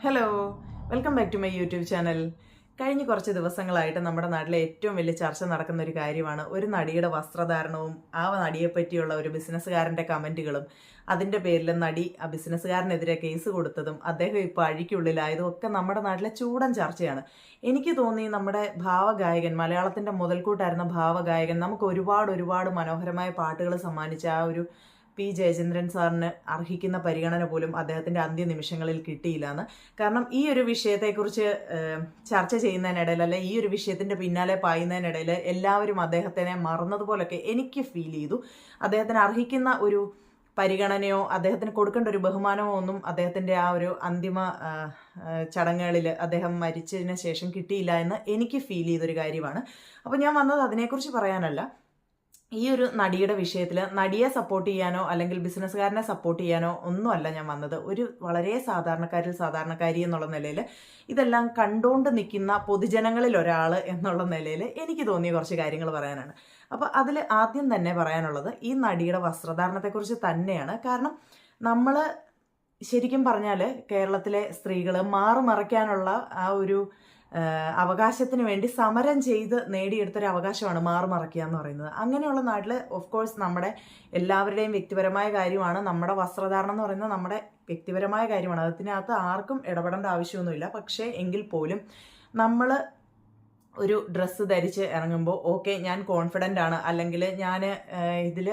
Hello welcome back to my YouTube channel കഴിഞ്ഞ കുറച്ച് ദിവസങ്ങളായിട്ട് നമ്മുടെ നാട്ടിലെ ഏറ്റവും വലിയ ചർച്ച നടക്കുന്ന ഒരു കാര്യമാണ് ഒരു നടിയുടെ വസ്ത്രധാരണവും ആ നടിയെ പറ്റിയുള്ള ഒരു ബിസിനസ്സുകാരന്റെ കമന്റുകളും. അതിന്റെ പേരിൽ നടി ആ ബിസിനസ്സുകാരനെതിരെ കേസ് കൊടുത്തതും അദ്ദേഹം ഇപ്പോൾ അഴിക്കുള്ളിലായതും ഒക്കെ നമ്മുടെ നാട്ടിലെ ചൂടൻ ചർച്ചയാണ്. എനിക്ക് തോന്നി നമ്മുടെ ഭാവഗായകൻ മലയാളത്തിന്റെ മുതൽക്കൂട്ടായിരുന്ന ഭാവഗായകൻ നമുക്ക് ഒരുപാട് ഒരുപാട് മനോഹരമായ പാട്ടുകൾ സമ്മാനിച്ച ആ ഒരു പി ജയചന്ദ്രൻ സാറിന് അർഹിക്കുന്ന പരിഗണന പോലും അദ്ദേഹത്തിന്റെ അന്ത്യനിമിഷങ്ങളിൽ കിട്ടിയില്ല എന്ന് കാരണം ഈ ഒരു വിഷയത്തെക്കുറിച്ച് ചർച്ച ചെയ്യുന്നതിനിടയിൽ അല്ലെ ഈ ഒരു വിഷയത്തിന്റെ പിന്നാലെ പായുന്നതിനിടയിൽ എല്ലാവരും അദ്ദേഹത്തിനെ മറന്നതുപോലൊക്കെ എനിക്ക് ഫീൽ ചെയ്തു. അദ്ദേഹത്തിന് അർഹിക്കുന്ന ഒരു പരിഗണനയോ അദ്ദേഹത്തിന് കൊടുക്കേണ്ട ഒരു ബഹുമാനമോ ഒന്നും അദ്ദേഹത്തിന്റെ ആ ഒരു അന്തിമ ചടങ്ങുകളിൽ അദ്ദേഹം മരിച്ചതിന് ശേഷം കിട്ടിയില്ല എന്ന് എനിക്ക് ഫീൽ ചെയ്തൊരു കാര്യമാണ്. അപ്പോൾ ഞാൻ വന്നത് അതിനെക്കുറിച്ച് പറയാനല്ല. ഈ ഒരു നടിയുടെ വിഷയത്തിൽ നടിയെ സപ്പോർട്ട് ചെയ്യാനോ അല്ലെങ്കിൽ ബിസിനസ്സുകാരനെ സപ്പോർട്ട് ചെയ്യാനോ ഒന്നുമല്ല ഞാൻ വന്നത്. ഒരു വളരെ സാധാരണക്കാരിൽ സാധാരണക്കാരി എന്നുള്ള നിലയിൽ ഇതെല്ലാം കണ്ടുകൊണ്ട് നിൽക്കുന്ന പൊതുജനങ്ങളിൽ ഒരാൾ എന്നുള്ള നിലയിൽ എനിക്ക് തോന്നിയ കുറച്ച് കാര്യങ്ങൾ പറയാനാണ്. അപ്പോൾ അതിൽ ആദ്യം തന്നെ പറയാനുള്ളത് ഈ നടിയുടെ വസ്ത്രധാരണത്തെക്കുറിച്ച് തന്നെയാണ്. കാരണം നമ്മൾ ശരിക്കും പറഞ്ഞാൽ കേരളത്തിലെ സ്ത്രീകൾ മാറുമറയ്ക്കാനുള്ള ആ ഒരു അവകാശത്തിന് വേണ്ടി സമരം ചെയ്ത് നേടിയെടുത്തൊരു അവകാശമാണ് മാറുമറക്കുക എന്ന് പറയുന്നത്. അങ്ങനെയുള്ള നാട്ടിൽ ഓഫ് കോഴ്സ് നമ്മുടെ എല്ലാവരുടെയും വ്യക്തിപരമായ കാര്യമാണ്. നമ്മുടെ വസ്ത്രധാരണം എന്ന് പറയുന്നത് നമ്മുടെ വ്യക്തിപരമായ കാര്യമാണ്. അതിനകത്ത് ആർക്കും ഇടപെടേണ്ട ആവശ്യമൊന്നുമില്ല. പക്ഷേ എങ്കിൽ പോലും നമ്മൾ ഒരു ഡ്രസ്സ് ധരിച്ച് ഇറങ്ങുമ്പോൾ ഓക്കെ ഞാൻ കോൺഫിഡന്റ് ആണ്. അല്ലെങ്കിൽ ഞാൻ ഇതിൽ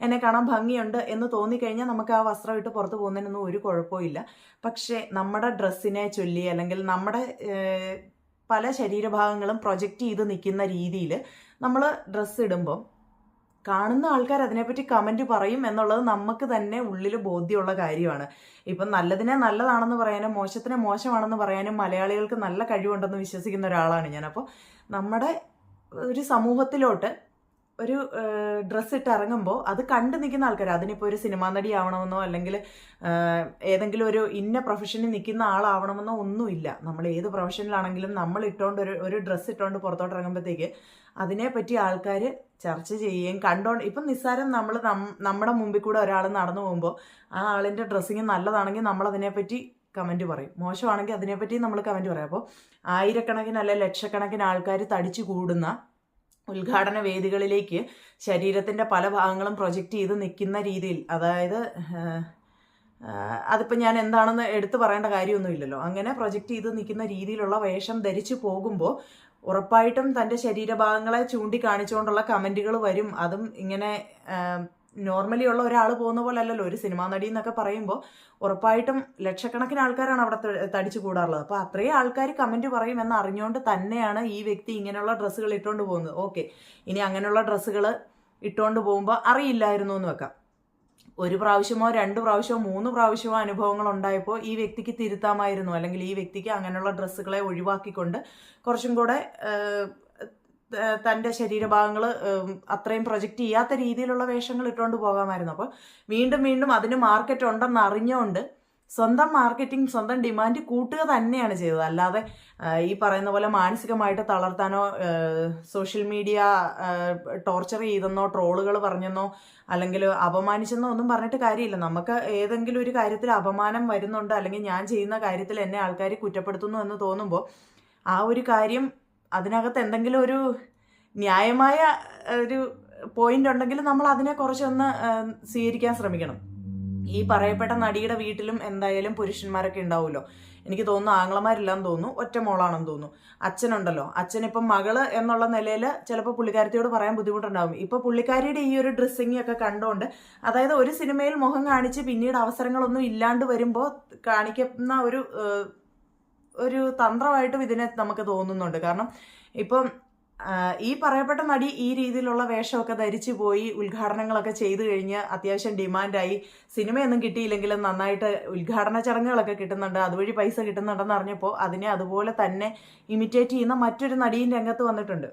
എന്നെ കാണാൻ ഭംഗിയുണ്ട് എന്ന് തോന്നിക്കഴിഞ്ഞാൽ നമുക്ക് ആ വസ്ത്രം ഇട്ട് പുറത്ത് പോകുന്നതിനൊന്നും ഒരു കുഴപ്പമില്ല പക്ഷേ നമ്മുടെ ഡ്രസ്സിനെ ചൊല്ലി അല്ലെങ്കിൽ നമ്മുടെ പല ശരീരഭാഗങ്ങളും പ്രൊജക്റ്റ് ചെയ്ത് നിൽക്കുന്ന രീതിയിൽ നമ്മൾ ഡ്രസ്സ് ഇടുമ്പോൾ കാണുന്ന ആൾക്കാർ അതിനെപ്പറ്റി കമന്റ് പറയും എന്നുള്ളത് നമുക്ക് തന്നെ ഉള്ളിൽ ബോധ്യമുള്ള കാര്യമാണ്. ഇപ്പം നല്ലതിനെ നല്ലതാണെന്ന് പറയാനും മോശത്തിനെ മോശമാണെന്ന് പറയാനും മലയാളികൾക്ക് നല്ല കഴിവുണ്ടെന്ന് വിശ്വസിക്കുന്ന ഒരാളാണ് ഞാൻ അപ്പോൾ നമ്മുടെ ഒരു സമൂഹത്തിലോട്ട് ഒരു ഡ്രസ്സ് ഇട്ട് ഇറങ്ങുമ്പോൾ അത് കണ്ടു നിൽക്കുന്ന ആൾക്കാർ അതിനിപ്പോൾ ഒരു സിനിമാ നടി ആവണമെന്നോ അല്ലെങ്കിൽ ഏതെങ്കിലും ഒരു ഇന്ന പ്രൊഫഷനിൽ നിൽക്കുന്ന ആളാവണമെന്നോ ഒന്നുമില്ല. നമ്മൾ ഏത് പ്രൊഫഷനിലാണെങ്കിലും നമ്മൾ ഇട്ടുകൊണ്ട് ഒരു ഒരു ഡ്രസ്സ് ഇട്ടുകൊണ്ട് പുറത്തോട്ട് ഇറങ്ങുമ്പോഴത്തേക്ക് അതിനെപ്പറ്റി ആൾക്കാർ ചർച്ച ചെയ്യുകയും കണ്ടോണ്ട് ഇപ്പം നിസ്സാരം നമ്മൾ നമ്മുടെ മുമ്പിൽ കൂടെ ഒരാൾ നടന്നു പോകുമ്പോൾ ആ ആളിന്റെ ഡ്രസ്സിങ് നല്ലതാണെങ്കിൽ നമ്മൾ അതിനെപ്പറ്റി കമന്റ് പറയും. മോശമാണെങ്കിൽ അതിനെപ്പറ്റി നമ്മൾ കമന്റ് പറയും. അപ്പോൾ ആയിരക്കണക്കിന് അല്ലെ ലക്ഷക്കണക്കിന് ആൾക്കാർ തടിച്ചു കൂടുന്ന ഉദ്ഘാടന വേദികളിലേക്ക് ശരീരത്തിന്റെ പല ഭാഗങ്ങളും പ്രൊജക്റ്റ് ചെയ്ത് നിൽക്കുന്ന രീതിയിൽ അതായത് അതിപ്പോൾ ഞാൻ എന്താണെന്ന് എടുത്തു പറയേണ്ട കാര്യമൊന്നുമില്ലല്ലോ. അങ്ങനെ പ്രൊജക്റ്റ് ചെയ്ത് നിൽക്കുന്ന രീതിയിലുള്ള വേഷം ധരിച്ചു പോകുമ്പോൾ ഉറപ്പായിട്ടും തന്റെ ശരീരഭാഗങ്ങളെ ചൂണ്ടിക്കാണിച്ചുകൊണ്ടുള്ള കമന്റുകൾ വരും. അതും ഇങ്ങനെ നോർമലി ഉള്ള ഒരാൾ പോകുന്ന പോലെ അല്ലല്ലോ ഒരു സിനിമാ നടി എന്നൊക്കെ പറയുമ്പോൾ ഉറപ്പായിട്ടും ലക്ഷക്കണക്കിന് ആൾക്കാരാണ് അവിടെ തടിച്ചു കൂടാറുള്ളത്. അപ്പോൾ അത്രയും ആൾക്കാർ കമന്റ് പറയും എന്ന് അറിഞ്ഞുകൊണ്ട് തന്നെയാണ് ഈ വ്യക്തി ഇങ്ങനെയുള്ള ഡ്രസ്സുകൾ ഇട്ടുകൊണ്ട് പോകുന്നത്. ഓക്കെ ഇനി അങ്ങനെയുള്ള ഡ്രസ്സുകൾ ഇട്ടുകൊണ്ട് പോകുമ്പോൾ അറിയില്ലായിരുന്നു എന്ന് വെക്കാം. ഒരു പ്രാവശ്യമോ രണ്ട് പ്രാവശ്യമോ മൂന്ന് പ്രാവശ്യമോ അനുഭവങ്ങൾ ഉണ്ടായപ്പോൾ ഈ വ്യക്തിക്ക് തിരുത്താമായിരുന്നു. അല്ലെങ്കിൽ ഈ വ്യക്തിക്ക് അങ്ങനെയുള്ള ഡ്രസ്സുകളെ ഒഴിവാക്കിക്കൊണ്ട് കുറച്ചും കൂടെ തന്റെ ശരീരഭാഗങ്ങൾ അത്രയും പ്രൊജക്റ്റ് ചെയ്യാത്ത രീതിയിലുള്ള വേഷങ്ങൾ ഇട്ടുകൊണ്ട് പോകാമായിരുന്നു. അപ്പോൾ വീണ്ടും വീണ്ടും അതിന് മാർക്കറ്റ് ഉണ്ടെന്ന് അറിഞ്ഞുകൊണ്ട് സ്വന്തം മാർക്കറ്റിംഗ് സ്വന്തം ഡിമാൻഡ് കൂട്ടുക തന്നെയാണ് ചെയ്തത്. അല്ലാതെ ഈ പറയുന്ന പോലെ മാനസികമായിട്ട് തളർത്താനോ സോഷ്യൽ മീഡിയ ടോർച്ചർ ചെയ്തെന്നോ ട്രോളുകൾ പറഞ്ഞെന്നോ അല്ലെങ്കിൽ അപമാനിച്ചെന്നോ ഒന്നും പറഞ്ഞിട്ട് കാര്യമില്ല. നമുക്ക് ഏതെങ്കിലും ഒരു കാര്യത്തിൽ അപമാനം വരുന്നുണ്ട് അല്ലെങ്കിൽ ഞാൻ ചെയ്യുന്ന കാര്യത്തിൽ എന്നെ ആൾക്കാർ കുറ്റപ്പെടുത്തുന്നു എന്ന് തോന്നുമ്പോൾ ആ ഒരു കാര്യം അതിനകത്ത് എന്തെങ്കിലും ഒരു ന്യായമായ ഒരു പോയിന്റ് ഉണ്ടെങ്കിൽ നമ്മൾ അതിനെ കുറച്ചൊന്ന് സ്വീകരിക്കാൻ ശ്രമിക്കണം. ഈ പറയപ്പെട്ട നടിയുടെ വീട്ടിലും എന്തായാലും പുരുഷന്മാരൊക്കെ ഉണ്ടാവുമല്ലോ. എനിക്ക് തോന്നുന്നു ആങ്ങളമാരില്ലാന്ന് തോന്നുന്നു ഒറ്റ മോളാണെന്ന് തോന്നുന്നു. അച്ഛനുണ്ടല്ലോ. അച്ഛനിപ്പം മകൾ എന്നുള്ള നിലയിൽ ചിലപ്പോൾ പുള്ളിക്കാരത്തിയോട് പറയാൻ ബുദ്ധിമുട്ടുണ്ടാവും. ഇപ്പൊ പുള്ളിക്കാരിയുടെ ഈ ഒരു ഡ്രസ്സിങ് ഒക്കെ കണ്ടുകൊണ്ട് അതായത് ഒരു സിനിമയിൽ മുഖം കാണിച്ച് പിന്നീട് അവസരങ്ങളൊന്നും ഇല്ലാണ്ട് വരുമ്പോൾ കാണിക്കുന്ന ഒരു ഒരു തന്ത്രമായിട്ടും ഇതിനെ നമുക്ക് തോന്നുന്നുണ്ട്. കാരണം ഇപ്പം ഈ പറയപ്പെട്ട നടി ഈ രീതിയിലുള്ള വേഷമൊക്കെ ധരിച്ചു പോയി ഉദ്ഘാടനങ്ങളൊക്കെ ചെയ്തു കഴിഞ്ഞ് അത്യാവശ്യം ഡിമാൻഡായി സിനിമയൊന്നും കിട്ടിയില്ലെങ്കിലും നന്നായിട്ട് ഉദ്ഘാടന ചടങ്ങുകളൊക്കെ കിട്ടുന്നുണ്ട്. അതുവഴി പൈസ കിട്ടുന്നുണ്ടെന്ന് അറിഞ്ഞപ്പോൾ അതിനെ അതുപോലെ തന്നെ ഇമിറ്റേറ്റ് ചെയ്യുന്ന മറ്റൊരു നടിയും രംഗത്ത് വന്നിട്ടുണ്ട്.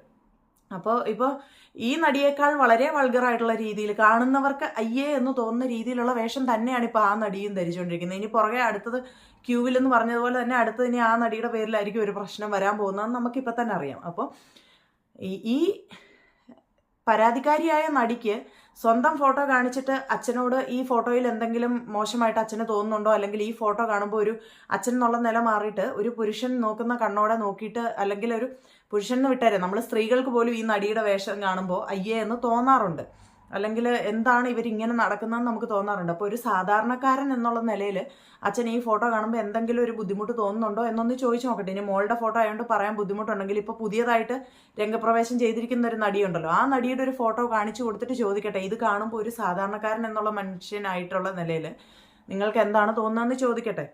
അപ്പോൾ ഇപ്പോൾ ഈ നടിയേക്കാൾ വളരെ വൾഗറായിട്ടുള്ള രീതിയിൽ കാണുന്നവർക്ക് അയ്യേ എന്ന് തോന്നുന്ന രീതിയിലുള്ള വേഷം തന്നെയാണ് ഇപ്പോൾ ആ നടിയും ധരിച്ചുകൊണ്ടിരിക്കുന്നത്. ഇനി പുറകെ അടുത്തത് ക്യൂവിൽ എന്ന് പറഞ്ഞതുപോലെ തന്നെ അടുത്തത് ഇനി ആ നടിയുടെ പേരിലായിരിക്കും ഒരു പ്രശ്നം വരാൻ പോകുന്നതെന്ന് നമുക്കിപ്പോൾ തന്നെ അറിയാം. അപ്പോൾ ഈ പരാതിക്കാരിയായ നടിക്ക് സ്വന്തം ഫോട്ടോ കാണിച്ചിട്ട് അച്ഛനോട് ഈ ഫോട്ടോയിൽ എന്തെങ്കിലും മോശമായിട്ട് അച്ഛന് തോന്നുന്നുണ്ടോ? അല്ലെങ്കിൽ ഈ ഫോട്ടോ കാണുമ്പോൾ ഒരു അച്ഛൻ എന്നുള്ള നില മാറിയിട്ട് ഒരു പുരുഷൻ നോക്കുന്ന കണ്ണോടെ നോക്കിയിട്ട് അല്ലെങ്കിൽ ഒരു പുരുഷൻ എന്ന് വിട്ടേരെ നമ്മൾ സ്ത്രീകൾക്ക് പോലും ഈ നടിയുടെ വേഷം കാണുമ്പോൾ അയ്യേ എന്ന് തോന്നാറുണ്ട്. അല്ലെങ്കിൽ എന്താണ് ഇവരിങ്ങനെ നടക്കുന്നതെന്ന് നമുക്ക് തോന്നാറുണ്ട്. അപ്പോൾ ഒരു സാധാരണക്കാരൻ എന്നുള്ള നിലയിൽ അച്ഛൻ ഈ ഫോട്ടോ കാണുമ്പോൾ എന്തെങ്കിലും ഒരു ബുദ്ധിമുട്ട് തോന്നുന്നുണ്ടോ എന്നൊന്ന് ചോദിച്ചു നോക്കട്ടെ. ഇനി മോളുടെ ഫോട്ടോ ആയതുകൊണ്ട് പറയാൻ ബുദ്ധിമുട്ടുണ്ടെങ്കിൽ ഇപ്പോൾ പുതിയതായിട്ട് രംഗപ്രവേശം ചെയ്തിരിക്കുന്ന ഒരു നടിയുണ്ടല്ലോ. ആ നടിയുടെ ഒരു ഫോട്ടോ കാണിച്ചു കൊടുത്തിട്ട് ചോദിക്കട്ടെ ഇത് കാണുമ്പോൾ ഒരു സാധാരണക്കാരൻ എന്നുള്ള മനുഷ്യനായിട്ടുള്ള നിലയിൽ നിങ്ങൾക്ക് എന്താണ് തോന്നുന്നതെന്ന് ചോദിക്കട്ടെ.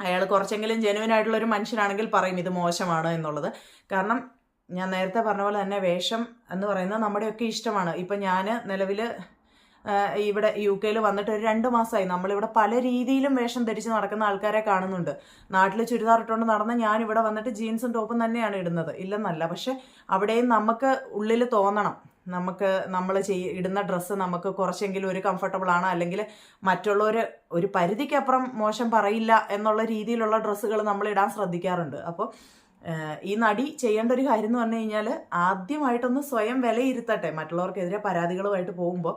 അയാൾ കുറച്ചെങ്കിലും ജെനുവിൻ ആയിട്ടുള്ള ഒരു മനുഷ്യനാണെങ്കിൽ പറയും ഇത് മോശമാണ് എന്നുള്ളത്. കാരണം ഞാൻ നേരത്തെ പറഞ്ഞ പോലെ തന്നെ വേഷം എന്ന് പറയുന്നത് നമ്മുടെയൊക്കെ ഇഷ്ടമാണ്. ഇപ്പം ഞാൻ നിലവിൽ ഇവിടെ യു കെയിൽ വന്നിട്ട് ഒരു രണ്ട് മാസമായി. നമ്മളിവിടെ പല രീതിയിലും വേഷം ധരിച്ച് നടക്കുന്ന ആൾക്കാരെ കാണുന്നുണ്ട്. നാട്ടിൽ ചുരിദാർ ഇട്ടുകൊണ്ട് നടന്ന ഞാൻ ഇവിടെ വന്നിട്ട് ജീൻസും ടോപ്പും തന്നെയാണ് ഇടുന്നത്. ഇല്ലെന്നല്ല. പക്ഷെ അവിടെയും നമുക്ക് ഉള്ളിൽ തോന്നണം. നമുക്ക് നമ്മൾ ചെയ് ഇടുന്ന ഡ്രസ്സ് നമുക്ക് കുറച്ചെങ്കിലും ഒരു കംഫർട്ടബിൾ ആണ്. അല്ലെങ്കിൽ മറ്റുള്ളവർ ഒരു പരിധിക്കപ്പുറം മോശം പറയില്ല എന്നുള്ള രീതിയിലുള്ള ഡ്രസ്സുകൾ നമ്മൾ ഇടാൻ ശ്രദ്ധിക്കാറുണ്ട്. അപ്പോൾ ഈ നടി ചെയ്യേണ്ട ഒരു കാര്യം എന്ന് പറഞ്ഞു കഴിഞ്ഞാൽ ആദ്യമായിട്ടൊന്ന് സ്വയം വിലയിരുത്തട്ടെ. മറ്റുള്ളവർക്കെതിരെ പരാതികളുമായിട്ട് പോകുമ്പോൾ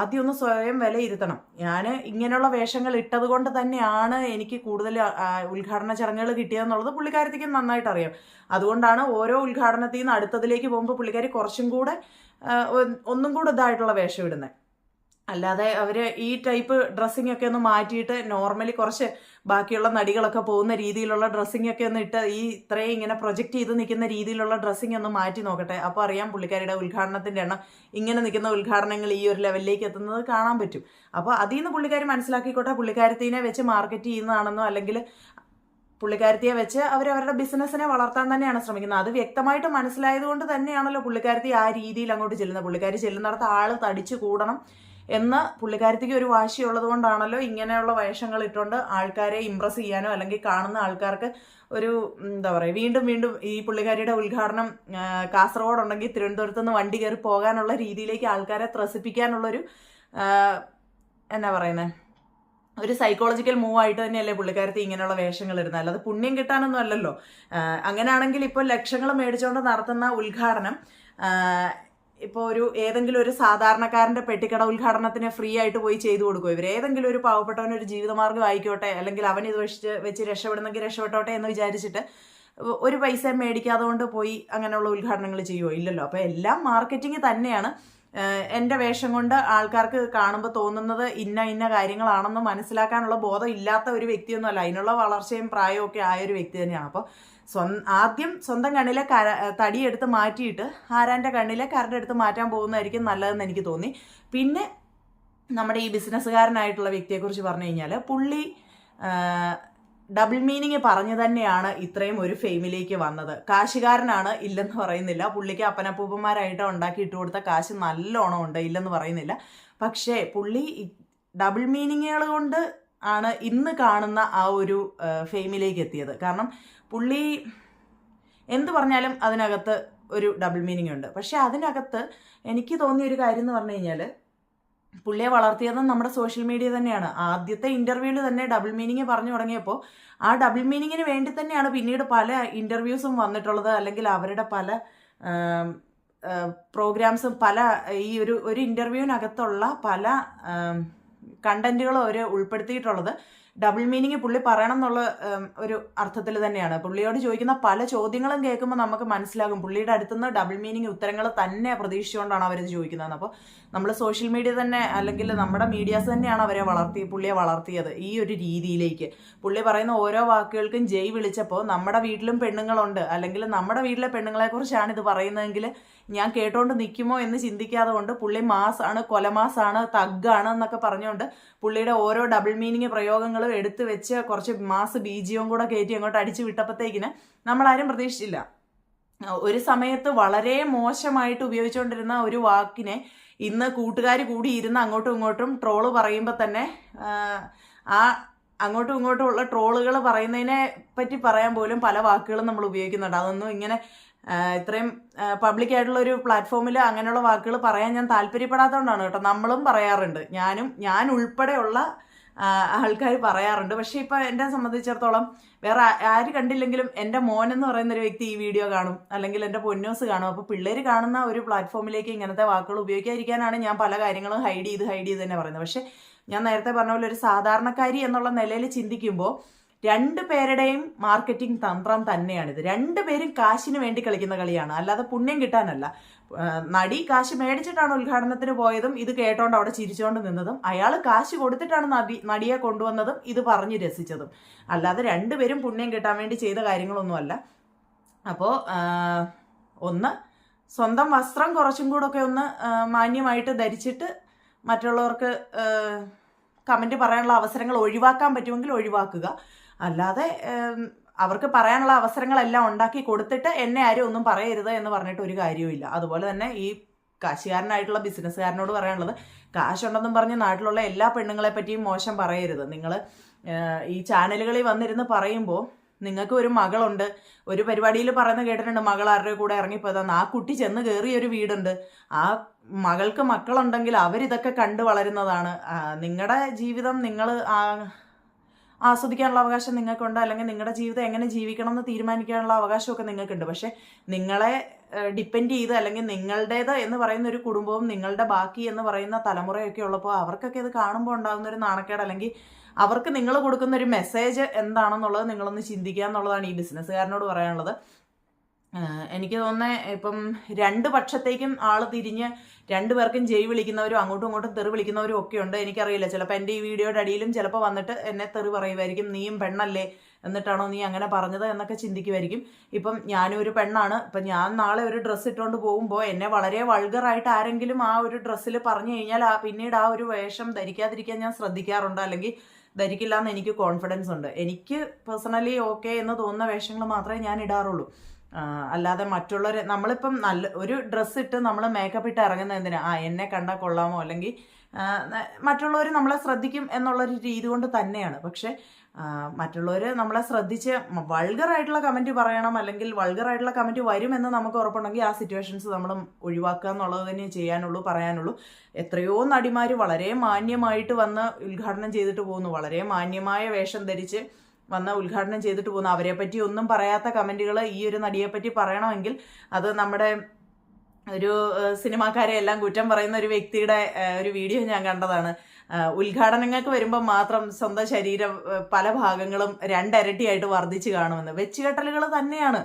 ആദ്യം ഒന്ന് സ്വയം വിലയിരുത്തണം. ഞാൻ ഇങ്ങനെയുള്ള വേഷങ്ങൾ ഇട്ടത് കൊണ്ട് തന്നെയാണ് എനിക്ക് കൂടുതൽ ഉദ്ഘാടന ചടങ്ങുകൾ കിട്ടിയതെന്നുള്ളത് പുള്ളിക്കാരത്തേക്ക് നന്നായിട്ട് അറിയാം. അതുകൊണ്ടാണ് ഓരോ ഉദ്ഘാടനത്തിൽ നിന്ന് അടുത്തതിലേക്ക് പോകുമ്പോൾ പുള്ളിക്കാരി കുറച്ചും കൂടെ ഒന്നും കൂടെ ഇതായിട്ടുള്ള വേഷം ഇടുന്നത് അല്ലാതെ അവർ ഈ ടൈപ്പ് ഡ്രസ്സിംഗ് ഒക്കെ ഒന്ന് മാറ്റിയിട്ട് നോർമലി കുറച്ച് ബാക്കിയുള്ള നടികളൊക്കെ പോകുന്ന രീതിയിലുള്ള ഡ്രസ്സിംഗ് ഒക്കെ ഒന്ന് ഇട്ട് ഈ ഇത്രയും ഇങ്ങനെ പ്രൊജക്റ്റ് ചെയ്ത് നിൽക്കുന്ന രീതിയിലുള്ള ഡ്രസ്സിംഗ് ഒന്ന് മാറ്റി നോക്കട്ടെ. അപ്പോൾ അറിയാം പുള്ളിക്കാരിയുടെ ഉദ്ഘാടനത്തിന്റെ എണ്ണം ഇങ്ങനെ നിൽക്കുന്ന ഉദ്ഘാടനങ്ങൾ ഈ ഒരു ലെവലിലേക്ക് എത്തുന്നത് കാണാൻ പറ്റും. അപ്പോൾ അതിൽ നിന്ന് പുള്ളിക്കാരി മനസ്സിലാക്കിക്കോട്ടെ പുള്ളിക്കാരത്തിനെ വെച്ച് മാർക്കറ്റ് ചെയ്യുന്നതാണെന്നോ അല്ലെങ്കിൽ പുള്ളിക്കാരത്തിയെ വെച്ച് അവർ അവരുടെ ബിസിനസ്സിനെ വളർത്താൻ തന്നെയാണ് ശ്രമിക്കുന്നത്. അത് വ്യക്തമായിട്ട് മനസ്സിലായത് കൊണ്ട് തന്നെയാണല്ലോ പുള്ളിക്കാരത്തി ആ രീതിയിൽ അങ്ങോട്ട് ചെല്ലുന്നത്. പുള്ളിക്കാരി ചെല്ലുന്നിടത്ത് ആൾ തടിച്ചു കൂടണം. എന്ന് പുള്ളിക്കാരത്തിക്ക് ഒരു വാശിയുള്ളത് കൊണ്ടാണല്ലോ ഇങ്ങനെയുള്ള വേഷങ്ങൾ ഇട്ടുകൊണ്ട് ആൾക്കാരെ ഇമ്പ്രസ് ചെയ്യാനോ അല്ലെങ്കിൽ കാണുന്ന ആൾക്കാർക്ക് ഒരു എന്താ പറയുക വീണ്ടും വീണ്ടും ഈ പുള്ളിക്കാരിയുടെ ഉദ്ഘാടനം കാസർഗോഡ് ഉണ്ടെങ്കിൽ തിരുവനന്തപുരത്ത് നിന്ന് വണ്ടി കയറി പോകാനുള്ള രീതിയിലേക്ക് ആൾക്കാരെ ത്രസിപ്പിക്കാനുള്ളൊരു എന്നാ പറയുന്നത് ഒരു സൈക്കോളജിക്കൽ മൂവ് ആയിട്ട് തന്നെയല്ലേ പുള്ളിക്കാരത്തി ഇങ്ങനെയുള്ള വേഷങ്ങൾ ഇടുന്നത്. അല്ലാതെ പുണ്യം കിട്ടാനൊന്നും അല്ലല്ലോ. അങ്ങനെയാണെങ്കിൽ ഇപ്പോൾ ലക്ഷങ്ങൾ മേടിച്ചുകൊണ്ട് നടത്തുന്ന ഉദ്ഘാടനം ഇപ്പോൾ ഒരു ഏതെങ്കിലും ഒരു സാധാരണക്കാരന്റെ പെട്ടിക്കട ഉദ്ഘാടനത്തിന് ഫ്രീ ആയിട്ട് പോയി ചെയ്തു കൊടുക്കും ഇവർ ഏതെങ്കിലും ഒരു പാവപ്പെട്ടവൻ ഒരു ജീവിതമാർഗം ആയിക്കോട്ടെ അല്ലെങ്കിൽ അവൻ ഇത് വെച്ച് വെച്ച് രക്ഷപ്പെടുന്നെങ്കിൽ രക്ഷപ്പെട്ടോട്ടെ എന്ന് വിചാരിച്ചിട്ട് ഒരു പൈസ മേടിക്കാതെ കൊണ്ട് പോയി അങ്ങനെയുള്ള ഉദ്ഘാടനങ്ങൾ ചെയ്യുമോ ഇല്ലല്ലോ. അപ്പോൾ എല്ലാം മാർക്കറ്റിംഗ് തന്നെയാണ്. എന്റെ വേഷം കൊണ്ട് ആൾക്കാർക്ക് കാണുമ്പോൾ തോന്നുന്നത് ഇന്ന ഇന്ന കാര്യങ്ങളാണെന്ന് മനസ്സിലാക്കാനുള്ള ബോധം ഇല്ലാത്ത ഒരു വ്യക്തിയൊന്നുമല്ല. അതിനുള്ള വളർച്ചയും പ്രായവും ഒക്കെ ആയ ഒരു വ്യക്തി തന്നെയാണ്. അപ്പോൾ സ്വ ആദ്യം സ്വന്തം കണ്ണിലെ കര തടിയെടുത്ത് മാറ്റിയിട്ട് ആരാന്റെ കണ്ണിലെ കരടെടുത്ത് മാറ്റാൻ പോകുന്നതായിരിക്കും നല്ലതെന്ന് എനിക്ക് തോന്നി. പിന്നെ നമ്മുടെ ഈ ബിസിനസ്സുകാരനായിട്ടുള്ള വ്യക്തിയെക്കുറിച്ച് പറഞ്ഞു കഴിഞ്ഞാൽ പുള്ളി ഡബിൾ മീനിങ് പറഞ്ഞു തന്നെയാണ് ഇത്രയും ഒരു ഫെയിമിലേക്ക് വന്നത്. കാശുകാരനാണ് ഇല്ലെന്ന് പറയുന്നില്ല. പുള്ളിക്ക് അപ്പനപ്പൂപ്പന്മാരായിട്ട് ഉണ്ടാക്കി ഇട്ട് കൊടുത്ത കാശ് നല്ലോണം ഉണ്ട് ഇല്ലെന്ന് പറയുന്നില്ല. പക്ഷേ പുള്ളി ഡബിൾ മീനിങ്ങുകൾ കൊണ്ട് ആണ് ഇന്ന് കാണുന്ന ആ ഒരു ഫെയിമിലേക്ക് എത്തിയത്. കാരണം പുള്ളി എന്ത് പറഞ്ഞാലും അതിനകത്ത് ഒരു ഡബിൾ മീനിങ് ഉണ്ട്. പക്ഷെ അതിനകത്ത് എനിക്ക് തോന്നിയ ഒരു കാര്യം എന്ന് പറഞ്ഞു കഴിഞ്ഞാൽ പുള്ളിയെ വളർത്തിയതും നമ്മുടെ സോഷ്യൽ മീഡിയ തന്നെയാണ്. ആദ്യത്തെ ഇന്റർവ്യൂവിൽ തന്നെ ഡബിൾ മീനിങ് പറഞ്ഞു തുടങ്ങിയപ്പോൾ ആ ഡബിൾ മീനിങ്ങിന് വേണ്ടി തന്നെയാണ് പിന്നീട് പല ഇന്റർവ്യൂസും വന്നിട്ടുള്ളത്. അല്ലെങ്കിൽ അവരുടെ പല പ്രോഗ്രാംസും പല ഈ ഒരു ഒരു ഇന്റർവ്യൂവിനകത്തുള്ള പല കണ്ടന്റുകളും അവർ ഉൾപ്പെടുത്തിയിട്ടുള്ളത്. ഡബിൾ മീനിങ് പുള്ളി പറയണം എന്നുള്ള ഒരു അർത്ഥത്തിൽ തന്നെയാണ്. പുള്ളിയോട് ചോദിക്കുന്ന പല ചോദ്യങ്ങളും കേൾക്കുമ്പോൾ നമുക്ക് മനസ്സിലാകും. പുള്ളിയുടെ അടുത്തുനിന്ന് ഡബിൾ മീനിങ് ഉത്തരങ്ങൾ തന്നെ പ്രതീക്ഷിച്ചുകൊണ്ടാണ് അവർ ചോദിക്കുന്നത് അപ്പോൾ നമ്മൾ സോഷ്യൽ മീഡിയ തന്നെ അല്ലെങ്കിൽ നമ്മുടെ മീഡിയാസ് തന്നെയാണ് അവരെ വളർത്തി പുള്ളിയെ വളർത്തിയത് ഈ ഒരു രീതിയിലേക്ക്. പുള്ളി പറയുന്ന ഓരോ വാക്കുകൾക്കും ജയ് വിളിച്ചപ്പോൾ നമ്മുടെ വീട്ടിലും പെണ്ണുങ്ങളുണ്ട്. അല്ലെങ്കിൽ നമ്മുടെ വീട്ടിലെ പെണ്ണുങ്ങളെക്കുറിച്ചാണ് ഇത് പറയുന്നതെങ്കിൽ ഞാൻ കേട്ടോണ്ട് നിൽക്കുമോ എന്ന് ചിന്തിക്കാതെ കൊണ്ട് പുള്ളി മാസാണ് കൊലമാസാണ് തഗ്ഗാണ് എന്നൊക്കെ പറഞ്ഞുകൊണ്ട് പുള്ളിയുടെ ഓരോ ഡബിൾ മീനിങ് പ്രയോഗങ്ങളും എടുത്തു വെച്ച് കുറച്ച് മാസ് ബീജിയവും കൂടെ കയറ്റി അങ്ങോട്ട് അടിച്ചു വിട്ടപ്പോഴത്തേക്കിന് നമ്മളാരും പ്രതീക്ഷിച്ചില്ല. ഒരു സമയത്ത് വളരെ മോശമായിട്ട് ഉപയോഗിച്ചുകൊണ്ടിരുന്ന ഒരു വാക്കിനെ ഇന്ന് കൂട്ടുകാർ കൂടി ഇരുന്ന് അങ്ങോട്ടും ഇങ്ങോട്ടും ട്രോൾ പറയുമ്പോൾ തന്നെ ആ അങ്ങോട്ടും ഇങ്ങോട്ടും ഉള്ള ട്രോളുകൾ പറയുന്നതിനെ പറ്റി പറയാൻ പോലും പല വാക്കുകളും നമ്മൾ ഉപയോഗിക്കുന്നുണ്ട്. അതൊന്നും ഇങ്ങനെ ഇത്രയും പബ്ലിക് ആയിട്ടുള്ള ഒരു പ്ലാറ്റ്ഫോമിൽ അങ്ങനെയുള്ള വാക്കുകൾ പറയാൻ ഞാൻ താല്പര്യപ്പെടാത്തതുകൊണ്ടാണ് കേട്ടോ. നമ്മളും പറയാറുണ്ട്. ഞാനും ഞാൻ ഉൾപ്പെടെയുള്ള ആൾക്കാർ പറയാറുണ്ട്. പക്ഷെ ഇപ്പൊ എന്നെ സംബന്ധിച്ചിടത്തോളം വേറെ ആര് കണ്ടില്ലെങ്കിലും എന്റെ മോൻ എന്ന് പറയുന്ന ഒരു വ്യക്തി ഈ വീഡിയോ കാണും. അല്ലെങ്കിൽ എന്റെ പൊന്നോസ് കാണും. അപ്പോൾ പിള്ളേർ കാണുന്ന ഒരു പ്ലാറ്റ്ഫോമിലേക്ക് ഇങ്ങനത്തെ വാക്കുകൾ ഉപയോഗിക്കാതിരിക്കാനാണ് ഞാൻ പല കാര്യങ്ങളും ഹൈഡ് ചെയ്ത് ഹൈഡ് ചെയ്ത് തന്നെ പറയുന്നത്. പക്ഷെ ഞാൻ നേരത്തെ പറഞ്ഞ പോലെ ഒരു സാധാരണക്കാരി എന്നുള്ള നിലയിൽ ചിന്തിക്കുമ്പോൾ രണ്ട് പേരുടെയും മാർക്കറ്റിംഗ് തന്ത്രം തന്നെയാണിത്. രണ്ടുപേരും കാശിന് വേണ്ടി കളിക്കുന്ന കളിയാണ്. അല്ലാതെ പുണ്യം കിട്ടാനല്ല. നടി കാശ് മേടിച്ചിട്ടാണ് ഉദ്ഘാടനത്തിന് പോയതും ഇത് കേട്ടോണ്ട് അവിടെ ചിരിച്ചോണ്ട് നിന്നതും അയാൾ കാശ് കൊടുത്തിട്ടാണ് നടി നടിയെ കൊണ്ടുവന്നതും ഇത് പറഞ്ഞ് രസിച്ചതും. അല്ലാതെ രണ്ടുപേരും പുണ്യം കിട്ടാൻ വേണ്ടി ചെയ്ത കാര്യങ്ങളൊന്നുമല്ല. അപ്പോൾ ഒന്ന് സ്വന്തം വസ്ത്രം കുറച്ചും കൂടെ ഒക്കെ ഒന്ന് മാന്യമായിട്ട് ധരിച്ചിട്ട് മറ്റുള്ളവർക്ക് കമന്റ് പറയാനുള്ള അവസരങ്ങൾ ഒഴിവാക്കാൻ പറ്റുമെങ്കിൽ ഒഴിവാക്കുക. അല്ലാതെ അവർക്ക് പറയാനുള്ള അവസരങ്ങളെല്ലാം ഉണ്ടാക്കി കൊടുത്തിട്ട് എന്നെ ആരും ഒന്നും പറയരുത് എന്ന് പറഞ്ഞിട്ട് ഒരു കാര്യവുമില്ല. അതുപോലെ തന്നെ ഈ കാശുകാരനായിട്ടുള്ള ബിസിനസ്സുകാരനോട് പറയാനുള്ളത് കാശുണ്ടെന്നും പറഞ്ഞ് നാട്ടിലുള്ള എല്ലാ പെണ്ണുങ്ങളെ പറ്റിയും മോശം പറയരുത്. നിങ്ങൾ ഈ ചാനലുകളിൽ വന്നിരുന്ന് പറയുമ്പോൾ നിങ്ങൾക്ക് ഒരു മകളുണ്ട് ഒരു പരിപാടിയിൽ പറയുന്ന കേട്ടിട്ടുണ്ട് മകൾ ആരുടെ കൂടെ ഇറങ്ങിപ്പോയതാന്ന് ആ കുട്ടി ചെന്ന് കയറിയ ഒരു വീടുണ്ട്. ആ മകൾക്ക് മക്കളുണ്ടെങ്കിൽ അവരിതൊക്കെ കണ്ടു വളരുന്നതാണ്. നിങ്ങളുടെ ജീവിതം നിങ്ങൾ ആസ്വദിക്കാനുള്ള അവകാശം നിങ്ങൾക്കുണ്ട് അല്ലെങ്കിൽ നിങ്ങളുടെ ജീവിതം എങ്ങനെ ജീവിക്കണം എന്ന് തീരുമാനിക്കാനുള്ള അവകാശമൊക്കെ നിങ്ങൾക്കുണ്ട്. പക്ഷെ നിങ്ങളെ ഡിപ്പെൻഡ് ചെയ്ത് അല്ലെങ്കിൽ നിങ്ങളുടേത് എന്ന് പറയുന്ന ഒരു കുടുംബവും നിങ്ങളുടെ ബാക്കി എന്ന് പറയുന്ന തലമുറയൊക്കെ ഉള്ളപ്പോൾ അവർക്കൊക്കെ ഇത് കാണുമ്പോൾ ഉണ്ടാകുന്ന ഒരു നാണക്കേട് അല്ലെങ്കിൽ അവർക്ക് നിങ്ങൾ കൊടുക്കുന്ന ഒരു മെസ്സേജ് എന്താണെന്നുള്ളത് നിങ്ങളൊന്ന് ചിന്തിക്കുക എന്നുള്ളതാണ് ഈ ബിസിനസ്സുകാരനോട് പറയാനുള്ളത്. എനിക്ക് തോന്നുന്നത് ഇപ്പം രണ്ട് പക്ഷത്തേക്കും ആൾ തിരിഞ്ഞ് രണ്ടു പേർക്കും ജയ് വിളിക്കുന്നവരും അങ്ങോട്ടും ഇങ്ങോട്ടും തെറി വിളിക്കുന്നവരും ഒക്കെ ഉണ്ട്. എനിക്കറിയില്ല ചിലപ്പോൾ എന്റെ ഈ വീഡിയോയുടെ അടിയിലും ചിലപ്പോൾ വന്നിട്ട് എന്നെ തെറി പറയുമായിരിക്കും. നീയും പെണ്ണല്ലേ എന്നിട്ടാണോ നീ അങ്ങനെ പറഞ്ഞത് എന്നൊക്കെ ചിന്തിക്കുമായിരിക്കും. ഇപ്പം ഞാനും ഒരു പെണ്ണാണ്. ഇപ്പം ഞാൻ നാളെ ഒരു ഡ്രസ്സ് ഇട്ടുകൊണ്ട് പോകുമ്പോൾ എന്നെ വളരെ വൾഗറായിട്ട് ആരെങ്കിലും ആ ഒരു ഡ്രസ്സിൽ പറഞ്ഞു കഴിഞ്ഞാൽ ആ പിന്നീട് ആ ഒരു വേഷം ധരിക്കാതിരിക്കാൻ ഞാൻ ശ്രദ്ധിക്കാറുണ്ട്. അല്ലെങ്കിൽ ധരിക്കില്ല എന്ന് എനിക്ക് കോൺഫിഡൻസ് ഉണ്ട്. എനിക്ക് പേഴ്സണലി ഓക്കെ എന്ന് തോന്നുന്ന വേഷങ്ങൾ മാത്രമേ ഞാൻ ഇടാറുള്ളൂ. അല്ലാതെ മറ്റുള്ളവരെ നമ്മളിപ്പം നല്ല ഒരു ഡ്രസ്സ് ഇട്ട് നമ്മൾ മേക്കപ്പ് ഇട്ട് ഇറങ്ങുന്ന എന്തിനാ? ആ എന്നെ കണ്ടാൽ കൊള്ളാമോ? അല്ലെങ്കിൽ മറ്റുള്ളവർ നമ്മളെ ശ്രദ്ധിക്കും എന്നുള്ളൊരു രീതി കൊണ്ട് തന്നെയാണ്. പക്ഷെ മറ്റുള്ളവർ നമ്മളെ ശ്രദ്ധിച്ച് വൾഗറായിട്ടുള്ള കമന്റ് പറയണം അല്ലെങ്കിൽ വൾഗറായിട്ടുള്ള കമന്റ് വരുമെന്ന് നമുക്ക് ഉറപ്പുണ്ടെങ്കിൽ ആ സിറ്റുവേഷൻസ് നമ്മൾ ഒഴിവാക്കുക എന്നുള്ളത് തന്നെ ചെയ്യാനുള്ളൂ പറയാനുള്ളൂ. എത്രയോ നടിമാർ വളരെ മാന്യമായിട്ട് വന്ന് ഉദ്ഘാടനം ചെയ്തിട്ട് പോകുന്നു. വളരെ മാന്യമായ വേഷം ധരിച്ച് വന്ന് ഉദ്ഘാടനം ചെയ്തിട്ട് പോകുന്നു. അവരെ പറ്റി ഒന്നും പറയാത്ത കമന്റുകൾ ഈ ഒരു നടിയെ പറ്റി പറയണമെങ്കിൽ അത് നമ്മുടെ ഒരു സിനിമാക്കാരെ എല്ലാം കുറ്റം പറയുന്ന ഒരു വ്യക്തിയുടെ ഒരു വീഡിയോ ഞാൻ കണ്ടതാണ്. ഉദ്ഘാടനങ്ങൾക്ക് വരുമ്പോൾ മാത്രം സ്വന്തം ശരീരം പല ഭാഗങ്ങളും രണ്ടരട്ടിയായിട്ട് വർദ്ധിച്ചു കാണുമെന്ന്. വെച്ചുകെട്ടലുകൾ തന്നെയാണ്.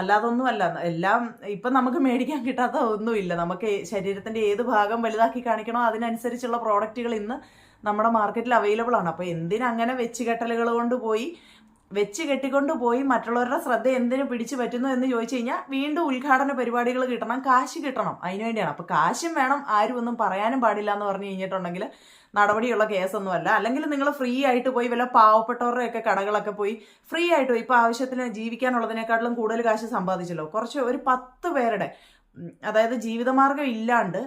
അല്ലാതൊന്നുമല്ല. എല്ലാം ഇപ്പം നമുക്ക് മേടിക്കാൻ കിട്ടാത്ത ഒന്നുമില്ല. നമുക്ക് ശരീരത്തിന്റെ ഏത് ഭാഗം വലുതാക്കി കാണിക്കണോ അതിനനുസരിച്ചുള്ള പ്രോഡക്റ്റുകൾ ഇന്ന് നമ്മുടെ മാർക്കറ്റിൽ അവൈലബിൾ ആണ്. അപ്പോൾ എന്തിനങ്ങനെ വെച്ചുകെട്ടലുകൾ കൊണ്ട് പോയി വെച്ച് കെട്ടിക്കൊണ്ട് പോയി മറ്റുള്ളവരുടെ ശ്രദ്ധ എന്തിനു പിടിച്ചു പറ്റുന്നു എന്ന് ചോദിച്ചു കഴിഞ്ഞാൽ വീണ്ടും ഉദ്ഘാടന പരിപാടികൾ കിട്ടണം കാശ് കിട്ടണം അതിനുവേണ്ടിയാണ് അപ്പോൾ കാശും വേണം ആരും ഒന്നും പറയാനും പാടില്ല എന്ന് പറഞ്ഞു കഴിഞ്ഞിട്ടുണ്ടെങ്കിൽ നടപടിയുള്ള കേസൊന്നുമല്ല അല്ലെങ്കിൽ നിങ്ങൾ ഫ്രീ ആയിട്ട് പോയി വല്ല പാവപ്പെട്ടവരുടെയൊക്കെ കടകളൊക്കെ പോയി ഫ്രീ ആയിട്ട് പോയി. ഇപ്പോൾ ആവശ്യത്തിന് ജീവിക്കാനുള്ളതിനേക്കാട്ടിലും കൂടുതൽ കാശ് സമ്പാദിച്ചല്ലോ. കുറച്ച് ഒരു പത്ത് പേരുടെ അതായത് ജീവിതമാർഗം ഇല്ലാണ്ട്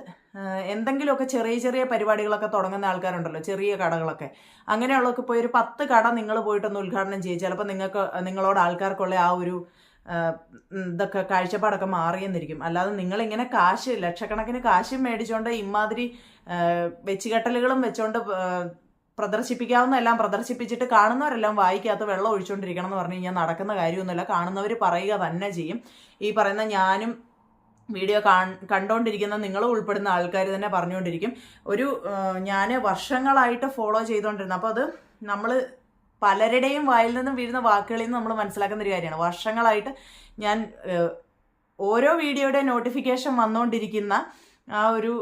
എന്തെങ്കിലുമൊക്കെ ചെറിയ ചെറിയ പരിപാടികളൊക്കെ തുടങ്ങുന്ന ആൾക്കാരുണ്ടല്ലോ ചെറിയ കടകളൊക്കെ. അങ്ങനെയുള്ളതൊക്കെ പോയി ഒരു പത്ത് കട നിങ്ങൾ പോയിട്ടൊന്ന് ഉദ്ഘാടനം ചെയ്യും ചിലപ്പോൾ നിങ്ങൾക്ക് നിങ്ങളോട് ആൾക്കാർക്കുള്ള ആ ഒരു ഇതൊക്കെ കാഴ്ചപ്പാടൊക്കെ മാറിയെന്നിരിക്കും. അല്ലാതെ നിങ്ങളിങ്ങനെ കാശ് ലക്ഷക്കണക്കിന് കാശും മേടിച്ചുകൊണ്ട് ഇമാതിരി വെച്ചുകെട്ടലുകളും വെച്ചുകൊണ്ട് പ്രദർശിപ്പിക്കാവുന്ന എല്ലാം പ്രദർശിപ്പിച്ചിട്ട് കാണുന്നവരെല്ലാം വായിക്കാത്ത വെള്ളം ഒഴിച്ചുകൊണ്ടിരിക്കണം എന്ന് പറഞ്ഞു കഴിഞ്ഞാൽ നടക്കുന്ന കാര്യമൊന്നുമില്ല. കാണുന്നവർ പറയുക തന്നെ ചെയ്യും. ഈ പറയുന്ന ഞാനും വീഡിയോ കണ്ടുകൊണ്ടിരിക്കുന്ന നിങ്ങളും ഉൾപ്പെടുന്ന ആൾക്കാർ തന്നെ പറഞ്ഞുകൊണ്ടിരിക്കും ഒരു ഞാൻ വർഷങ്ങളായിട്ട് ഫോളോ ചെയ്തുകൊണ്ടിരുന്നു അപ്പോൾ അത് നമ്മൾ പലരുടെയും വായിൽ നിന്നും വീഴുന്ന വാക്കുകളിൽ നിന്ന് നമ്മൾ മനസ്സിലാക്കുന്ന ഒരു കാര്യമാണ്. വർഷങ്ങളായിട്ട് ഞാൻ ഓരോ വീഡിയോയുടെ നോട്ടിഫിക്കേഷൻ വന്നുകൊണ്ടിരിക്കുന്ന ആ ഒരു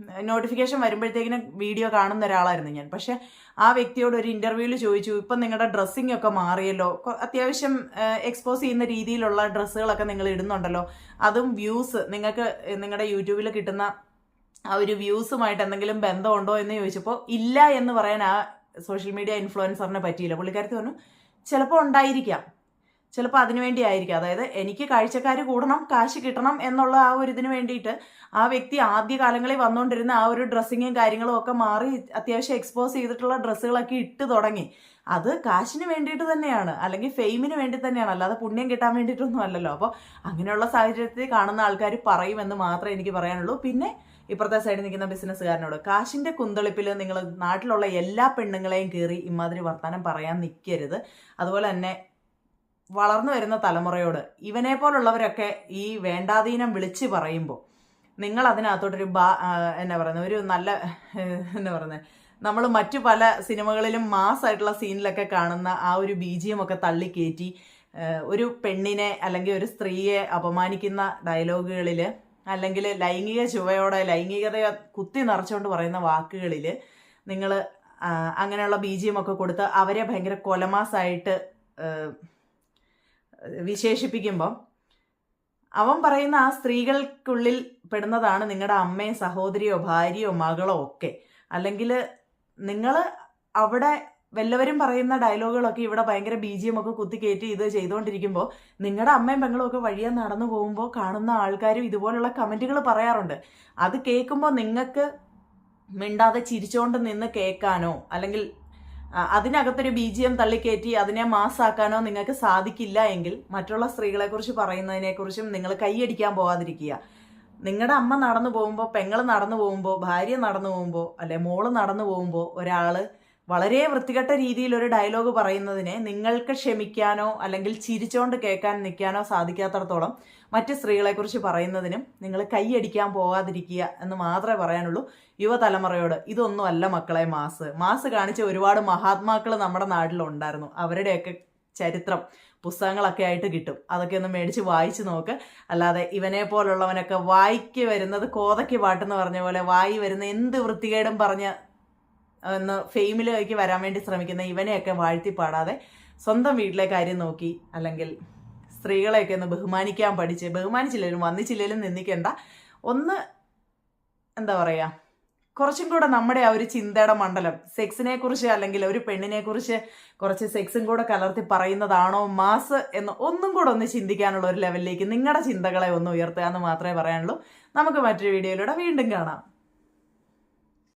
നോട്ടിഫിക്കേഷൻ വരുമ്പോഴത്തേക്കിനും വീഡിയോ കാണുന്ന ഒരാളായിരുന്നു ഞാൻ. പക്ഷെ ആ വ്യക്തിയോട് ഒരു ഇന്റർവ്യൂവിൽ ചോദിച്ചു ഇപ്പം നിങ്ങളുടെ ഡ്രസ്സിംഗ് ഒക്കെ മാറിയല്ലോ? അത്യാവശ്യം എക്സ്പോസ് ചെയ്യുന്ന രീതിയിലുള്ള ഡ്രസ്സുകളൊക്കെ നിങ്ങൾ ഇടുന്നുണ്ടല്ലോ? അതും വ്യൂസ് നിങ്ങൾക്ക് നിങ്ങളുടെ യൂട്യൂബിൽ കിട്ടുന്ന ആ ഒരു വ്യൂസുമായിട്ട് എന്തെങ്കിലും ബന്ധമുണ്ടോ എന്ന് ചോദിച്ചപ്പോൾ ഇല്ല എന്ന് പറയാൻ ആ സോഷ്യൽ മീഡിയ ഇൻഫ്ലുവൻസറിനെ പറ്റിയില്ല. പുള്ളിക്കാരത്തി പറഞ്ഞു ചിലപ്പോൾ ഉണ്ടായിരിക്കാം. ചിലപ്പോൾ അതിനു വേണ്ടി ആയിരിക്കാം അതായത് എനിക്ക് കാഴ്ചക്കാർ കൂടണം കാശ് കിട്ടണം എന്നുള്ള ആ ഒരു ഇതിന് വേണ്ടിയിട്ട് ആ വ്യക്തി ആദ്യ കാലങ്ങളിൽ വന്നുകൊണ്ടിരുന്ന ആ ഒരു ഡ്രസ്സിങ്ങും കാര്യങ്ങളും ഒക്കെ മാറി അത്യാവശ്യം എക്സ്പോസ് ചെയ്തിട്ടുള്ള ഡ്രസ്സുകളൊക്കെ ഇട്ട് തുടങ്ങി. അത് കാശിന് വേണ്ടിയിട്ട് തന്നെയാണ്. അല്ലെങ്കിൽ ഫെയിമിന് വേണ്ടി തന്നെയാണ്. അല്ലാതെ പുണ്യം കിട്ടാൻ വേണ്ടിയിട്ടൊന്നും അല്ലല്ലോ. അപ്പോൾ അങ്ങനെയുള്ള സാഹചര്യത്തിൽ കാണുന്ന ആൾക്കാർ പറയുമെന്ന് മാത്രമേ എനിക്ക് പറയാനുള്ളൂ. പിന്നെ ഇപ്പുറത്തെ സൈഡിൽ നിൽക്കുന്ന ബിസിനസ്സുകാരനോട് കാശിന്റെ കുന്തളിപ്പിൽ നിങ്ങൾ നാട്ടിലുള്ള എല്ലാ പെണ്ണുങ്ങളെയും കയറി ഇമാതിരി വർത്തമാനം പറയാൻ നിൽക്കരുത് അതുപോലെ തന്നെ വളർന്നു വരുന്ന തലമുറയോട് ഇവനെ പോലുള്ളവരൊക്കെ ഈ വേണ്ടാധീനം വിളിച്ച് പറയുമ്പോൾ നിങ്ങൾ അതിനകത്തോട്ടൊരു ബാ എന്നാ പറയുന്നത് ഒരു നല്ല എന്താ പറയുന്നത് നമ്മൾ മറ്റു പല സിനിമകളിലും മാസ് ആയിട്ടുള്ള സീനിലൊക്കെ കാണുന്ന ആ ഒരു ബീജിയം ഒക്കെ തള്ളിക്കയറ്റി ഒരു പെണ്ണിനെ അല്ലെങ്കിൽ ഒരു സ്ത്രീയെ അപമാനിക്കുന്ന ഡയലോഗുകളിൽ അല്ലെങ്കിൽ ലൈംഗിക ചുവയോടെ ലൈംഗികതയെ കുത്തി നിറച്ചുകൊണ്ട് പറയുന്ന വാക്കുകളിൽ നിങ്ങൾ അങ്ങനെയുള്ള ബീജിയം ഒക്കെ കൊടുത്ത് അവരെ ഭയങ്കര കൊലമാസായിട്ട് വിശേഷിപ്പിക്കുമ്പം അവൻ പറയുന്ന ആ സ്ത്രീകൾക്കുള്ളിൽ പെടുന്നതാണ് നിങ്ങളുടെ അമ്മയോ സഹോദരിയോ ഭാര്യയോ മകളോ ഒക്കെ. അല്ലെങ്കിൽ നിങ്ങൾ അവിടെ വല്ലവരും പറയുന്ന ഡയലോഗുകളൊക്കെ ഇവിടെ ഭയങ്കര ബി ജി എം ഒക്കെ കുത്തിക്കയറ്റി ഇത് ചെയ്തുകൊണ്ടിരിക്കുമ്പോൾ നിങ്ങളുടെ അമ്മയും പെങ്ങളും ഒക്കെ വഴിയെ നടന്നു പോകുമ്പോൾ കാണുന്ന ആൾക്കാരും ഇതുപോലുള്ള കമന്റുകൾ പറയാറുണ്ട്. അത് കേൾക്കുമ്പോൾ നിങ്ങൾക്ക് മിണ്ടാതെ ചിരിച്ചുകൊണ്ട് നിന്ന് കേൾക്കാനോ അല്ലെങ്കിൽ അതിനകത്തൊരു ബി ജി എം തള്ളിക്കയറ്റി അതിനെ മാസാക്കാനോ നിങ്ങൾക്ക് സാധിക്കില്ല എങ്കിൽ മറ്റുള്ള സ്ത്രീകളെക്കുറിച്ച് പറയുന്നതിനെക്കുറിച്ചും നിങ്ങൾ കൈയടിക്കാൻ പോകാതിരിക്കുക നിങ്ങളുടെ അമ്മ നടന്നു പോകുമ്പോൾ പെങ്ങൾ നടന്നു പോകുമ്പോൾ ഭാര്യ നടന്നു പോകുമ്പോൾ അല്ലെ മോൾ നടന്നു പോകുമ്പോൾ ഒരാൾ വളരെ വൃത്തികെട്ട രീതിയിൽ ഒരു ഡയലോഗ് പറയുന്നതിനെ നിങ്ങൾക്ക് ക്ഷമിക്കാനോ അല്ലെങ്കിൽ ചിരിച്ചോണ്ട് കേൾക്കാൻ നിൽക്കാനോ സാധിക്കാത്തടത്തോളം മറ്റ് സ്ത്രീകളെക്കുറിച്ച് പറയുന്നതിനും നിങ്ങൾ കൈയടിക്കാൻ പോകാതിരിക്കുക എന്ന് മാത്രമേ പറയാനുള്ളൂ. യുവതലമുറയോട് ഇതൊന്നുമല്ല മക്കളെ മാസ്. മാസ് കാണിച്ച ഒരുപാട് മഹാത്മാക്കൾ നമ്മുടെ നാട്ടിലുണ്ടായിരുന്നു. അവരുടെയൊക്കെ ചരിത്രം പുസ്തകങ്ങളൊക്കെ ആയിട്ട് കിട്ടും. അതൊക്കെ ഒന്ന് മേടിച്ച് വായിച്ചു നോക്ക്. അല്ലാതെ ഇവനെ പോലുള്ളവനൊക്കെ വായിക്ക് വരുന്നത് കോതയ്ക്ക് പാട്ടെന്ന് പറഞ്ഞ പോലെ വായി വരുന്ന എന്ത് വൃത്തികേടും പറഞ്ഞ് ഒന്ന് ഫെയിമിലേക്ക് വരാൻ വേണ്ടി ശ്രമിക്കുന്ന ഇവനെയൊക്കെ വാഴ്ത്തി പാടാതെ സ്വന്തം വീട്ടിലെ കാര്യം നോക്കി അല്ലെങ്കിൽ സ്ത്രീകളെയൊക്കെ ഒന്ന് ബഹുമാനിക്കാൻ പഠിച്ച് ബഹുമാനിച്ചില്ലേലും വന്നിച്ചില്ലേലും നിന്ദിക്കേണ്ട ഒന്ന് എന്താ പറയുക കുറച്ചും കൂടെ നമ്മുടെ ആ ഒരു ചിന്തയുടെ മണ്ഡലം സെക്സിനെ കുറിച്ച് അല്ലെങ്കിൽ ഒരു പെണ്ണിനെ കുറിച്ച് കുറച്ച് സെക്സും കൂടെ കലർത്തി പറയുന്നതാണോ മാസ് എന്ന് ഒന്നും കൂടെ ഒന്ന് ചിന്തിക്കാനുള്ള ഒരു ലെവലിലേക്ക് നിങ്ങളുടെ ചിന്തകളെ ഒന്ന് ഉയർത്തുക എന്ന് മാത്രമേ പറയാനുള്ളൂ. നമുക്ക് മറ്റൊരു വീഡിയോയിലൂടെ വീണ്ടും കാണാം.